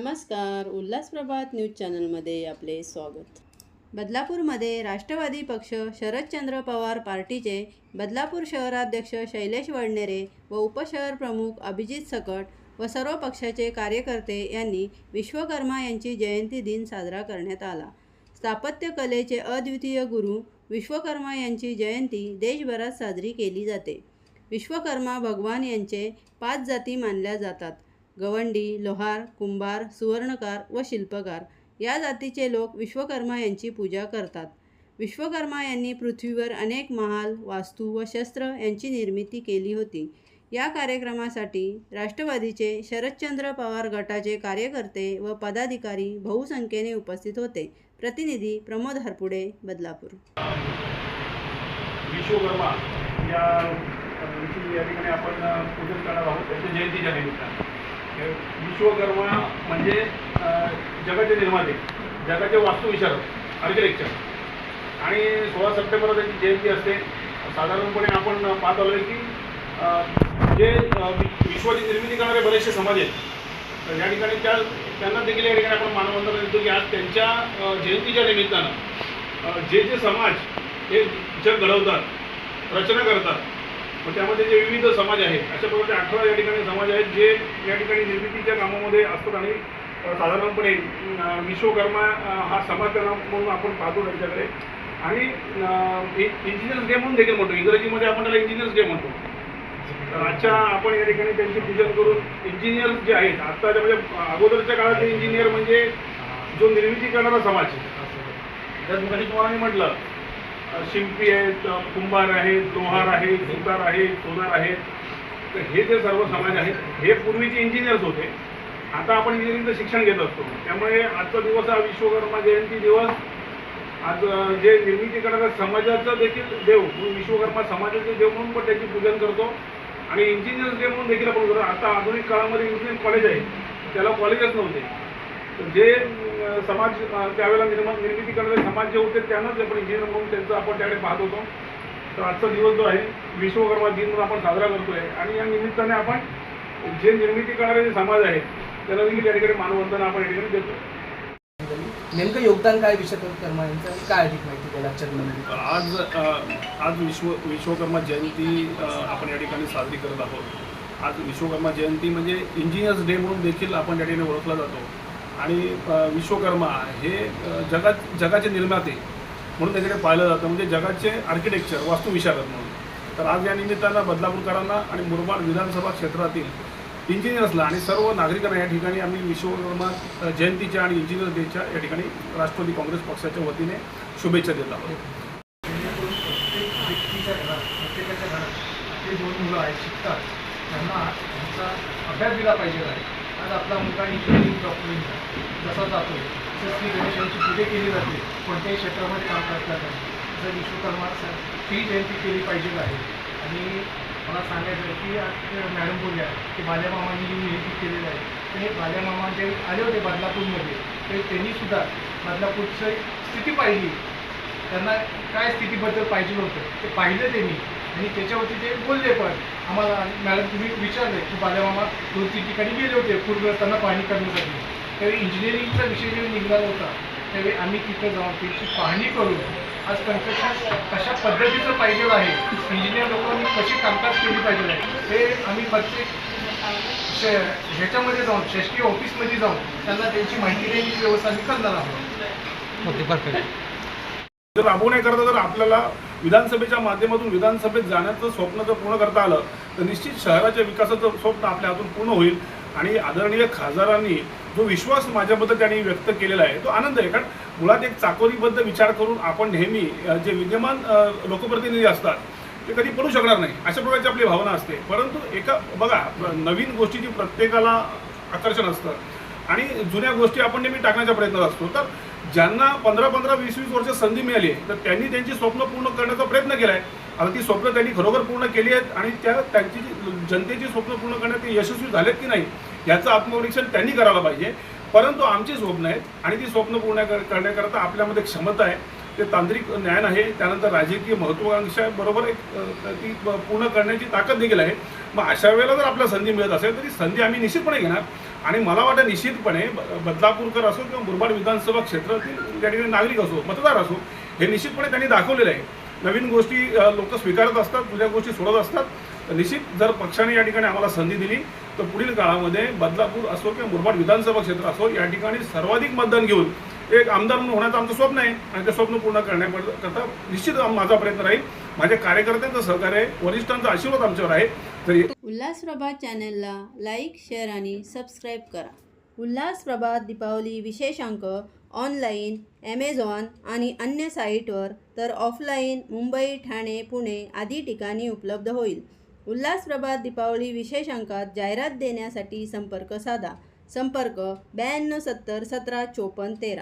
नमस्कार उल्हासप्रभात न्यूज चॅनलमध्ये आपले स्वागत. बदलापूरमध्ये राष्ट्रवादी पक्ष शरदचंद्र पवार पार्टीचे बदलापूर शहराध्यक्ष शैलेश वडनेरे व उपशहर प्रमुख अभिजित सकट व सर्व पक्षाचे कार्यकर्ते यांनी विश्वकर्मा यांची जयंती दिन साजरा करण्यात आला. स्थापत्यकलेचे अद्वितीय गुरु विश्वकर्मा यांची जयंती देशभरात साजरी केली जाते. विश्वकर्मा भगवान यांचे पाच जाती मानल्या जातात. गवंडी लोहार कुंभार सुवर्णकार व शिल्पकार. या जातीचे लोक विश्वकर्मा यांची पूजा करतात. विश्वकर्मा यांनी पृथ्वीवर अनेक महाल वास्तू व शस्त्र यांची निर्मिती केली होती. या कार्यक्रमासाठी राष्ट्रवादीचे शरदचंद्र पवार गटाचे कार्यकर्ते व पदाधिकारी बहुसंख्येने उपस्थित होते. प्रतिनिधी प्रमोद हरपुडे बदलापूर. विश्वकर्मा या ठिकाणी आपण पूजन करणार आहोत. त्यांच्या जयंतीच्या निमित्तानं. विश्वकर्मा म्हणजे जगाचे निर्माते जगाचे वास्तुविशारद आर्किटेक्चर आणि सोळा सप्टेंबरला त्यांची जयंती असते. साधारणपणे आपण पाहत आलो की जे वि- विश्वाची निर्मिती करणारे बरेचसे समाज आहेत तर या ठिकाणी त्या त्यांना देखील या ठिकाणी आपण मानवंदना देतो की आज त्यांच्या जयंतीच्या निमित्तानं जे जे समाज हे जग घडवतात रचना करतात मग त्यामध्ये जे विविध समाज आहेत अशा प्रकारचे अठरा या ठिकाणी समाज आहेत जे या ठिकाणी निर्मितीच्या कामामध्ये असतात आणि साधारणपणे विश्वकर्मा हा समाज म्हणून आपण पाहतो त्यांच्याकडे. आणि इंजिनियर्स डे म्हणून देखील म्हणतो. इंग्रजीमध्ये आपण त्याला इंजिनियर्स डे म्हणतो. तर आजच्या आपण या ठिकाणी त्यांची पूजन करून इंजिनियर्स जे आहेत आत्ताच्या म्हणजे अगोदरच्या काळातले इंजिनियर म्हणजे जो निर्मिती करणारा समाज जर मग तुम्हाला मी म्हटलं शिंपी आहेत कुंभार आहेत लोहार आहेत सुतार आहेत सोनार आहेत. तर हे जे सर्व समाज आहेत हे पूर्वीचे इंजिनियर्स होते. आता आपण इंजिनिअरिंगचं शिक्षण घेत असतो. त्यामुळे आजचा दिवस हा विश्वकर्मा जयंती दिवस. आज जे निर्मिती करणाऱ्या समाजाचं देखील देव म्हणून विश्वकर्मा समाजाचे देव म्हणून पण त्याची पूजन करतो. आणि इंजिनियर्स डे म्हणून देखील आपण करतो आता आधुनिक काळामध्ये इंजिनिअरिंग कॉलेज आहे. त्याला कॉलेजच नव्हते. जे समाज त्यावेळेला निर्माण निर्मिती करणारे समाज जे होते त्यांनाच आपण इंजिनियर म्हणून त्यांचं आपण त्याकडे पाहत होतो. तर आजचा दिवस जो आहे विश्वकर्मा दिन म्हणून आपण साजरा करतोय. आणि या निमित्ताने आपण जे निर्मिती करणारे जे समाज आहेत त्याला देखील या ठिकाणी मानवंदना आपण या ठिकाणी देतो नेमकं योगदान काय विश्वकर्मा यांचं? काय अधिक माहिती दिनामध्ये? आज आज विश्व विश्वकर्मा जयंती आपण या ठिकाणी साजरी करत आहोत. आज विश्वकर्मा जयंती म्हणजे इंजिनियर्स डे म्हणून देखील आपण या ठिकाणी ओळखला जातो. आणि विश्वकर्मा हे जगा जगात जगाचे निर्माते म्हणून त्याच्याकडे पाहिलं जातं. म्हणजे जगाचे आर्किटेक्चर वास्तुविशारद म्हणून. तर आज या निमित्तानं बदलापूरकरांना आणि मुरबाड विधानसभा क्षेत्रातील इंजिनियर्सला आणि सर्व नागरिकांना या ठिकाणी आम्ही विश्वकर्मा जयंतीच्या आणि इंजिनियर डेच्या या ठिकाणी राष्ट्रवादी काँग्रेस पक्षाच्या वतीने शुभेच्छा देत आहोत. प्रत्येकाच्या घरात ते दोन मुलं आहेत शिकतात. त्यांना त्यांचा अभ्यास दिला पाहिजे. आहे आज आपला मुलगा इंजिनिअरिंग डॉक्टरिंगचा जसा जातो तसं श्री गणेशांची पूजा केली जाते. कोणत्याही क्षेत्रामध्ये काम करताना जर विश्वकर्मा स- जयंती केली पाहिजे आहे. आणि मला सांगायचं आहे की मॅडम बोलल्या की बाल्यामामांनी जी विनंती केलेली आहे तर हे बाल्यामामा जे आले होते बदलापूरमध्ये. ते त्यांनीसुद्धा बदलापूरची स्थिती पाहिली. त्यांना काय स्थितीबद्दल पाहिजे होतं ते पाहिलं त्यांनी. आणि त्याच्यावरती ते बोलले पण. आम्हाला मॅडम तुम्ही विचारले की बाल्यामामा दोन तीन ठिकाणी गेले होते. पूरग्रस्तांना पाहणी करण्यासाठी. त्यावेळी इंजिनिअरिंगचा विषय जेव्हा निघाला होता त्यावेळी आम्ही तिथं जाऊन त्याची पाहणी करून आज कन्स्ट्रक्शन कशा पद्धतीचं पाहिजे आहे इंजिनियर लोकांनी कशी कामकाज केली पाहिजे आहे हे आम्ही प्रत्येक शे ह्याच्यामध्ये जाऊन शासकीय ऑफिसमध्ये जाऊन त्यांना त्यांची माहिती देण्याची व्यवस्था आम्ही करणार आहोत. ओके परफेक्ट जर राबवण्याकरता जर आपल्याला विधानसभेच्या माध्यमातून विधानसभेत जाण्याचं स्वप्न जर पूर्ण करता आलं तर निश्चित शहराच्या विकासाचं स्वप्न आपल्या हातून पूर्ण होईल. आणि आदरणीय खासदारांनी जो विश्वास माझ्याबद्दल त्यांनी व्यक्त केलेला आहे तो आनंद आहे. कारण मुळात एक चाकोरीबद्ध विचार करून आपण नेहमी जे विद्यमान लोकप्रतिनिधी असतात ते कधी पडू शकणार नाही अशा प्रकारची आपली भावना असते. परंतु एका बघा नवीन गोष्टीची प्रत्येकाला आकर्षण असतं. आणि जुन्या गोष्टी आपण नेहमी टाकण्याचा प्रयत्न असतो. तर ज्यांना पंधरा पंधरा वीस वीस वर्ष संधी मिळाली तर त्यांनी त्यांची स्वप्न पूर्ण करण्याचा प्रयत्न केला आहे आता ती स्वप्न त्यांनी खरोखर पूर्ण केली आहेत आणि त्या त्यांची जनतेची स्वप्न पूर्ण करण्यात ते यशस्वी झालेत की नाही याचं आत्मपरीक्षण त्यांनी करायला पाहिजे. परंतु आमची स्वप्न आहेत आणि ती स्वप्न पूर्ण करण्याकरता आपल्यामध्ये क्षमता आहे. ते तांत्रिक ज्ञान आहे त्यानंतर राजकीय महत्त्वाकांक्षा बरोबर एक ती पूर्ण करण्याची ताकद देखील आहे. मग अशा वेळेला जर आपल्याला संधी मिळत असेल तर ती संधी आम्ही निश्चितपणे घेणार. आणि मला वाटतं निश्चितपणे बदलापूरकर असो किंवा मुरबाड विधानसभा क्षेत्रातील त्या ठिकाणी नागरिक असो मतदार असो हे निश्चितपणे त्यांनी दाखवलेलं आहे. नवीन गोष्टी लोक स्वीकारत असतात जुन्या गोष्टी सोडत असतात. निश्चित जर पक्षाने या ठिकाणी आम्हाला संधी दिली तर पुढील काळामध्ये बदलापूर असो किंवा मुरबाड विधानसभा क्षेत्र असो या ठिकाणी सर्वाधिक मतदान घेऊन एक आमदार म्हणून होण्याचं आमचं स्वप्न आहे. आणि ते स्वप्न पूर्ण करण्याकरता निश्चित माझा प्रयत्न राहील. माझ्या कार्यकर्त्यांचं सहकार्य आहे वरिष्ठांचा आशीर्वाद आमच्यावर आहे. तर उल्हास प्रभा चॅनलला लाईक शेअर आणि सबस्क्राईब करा. उल्हास प्रभा दीपावली विशेषांक ऑनलाईन ॲमेझॉन आणि अन्य साईटवर तर ऑफलाईन मुंबई ठाणे पुणे आदी ठिकाणी उपलब्ध होईल. उल्हास प्रभात दीपावली विशेषांकात जाहिरात देण्यासाठी संपर्क साधा. संपर्क ब्याण्णव सत्तर सतरा चोपन्न तेरा.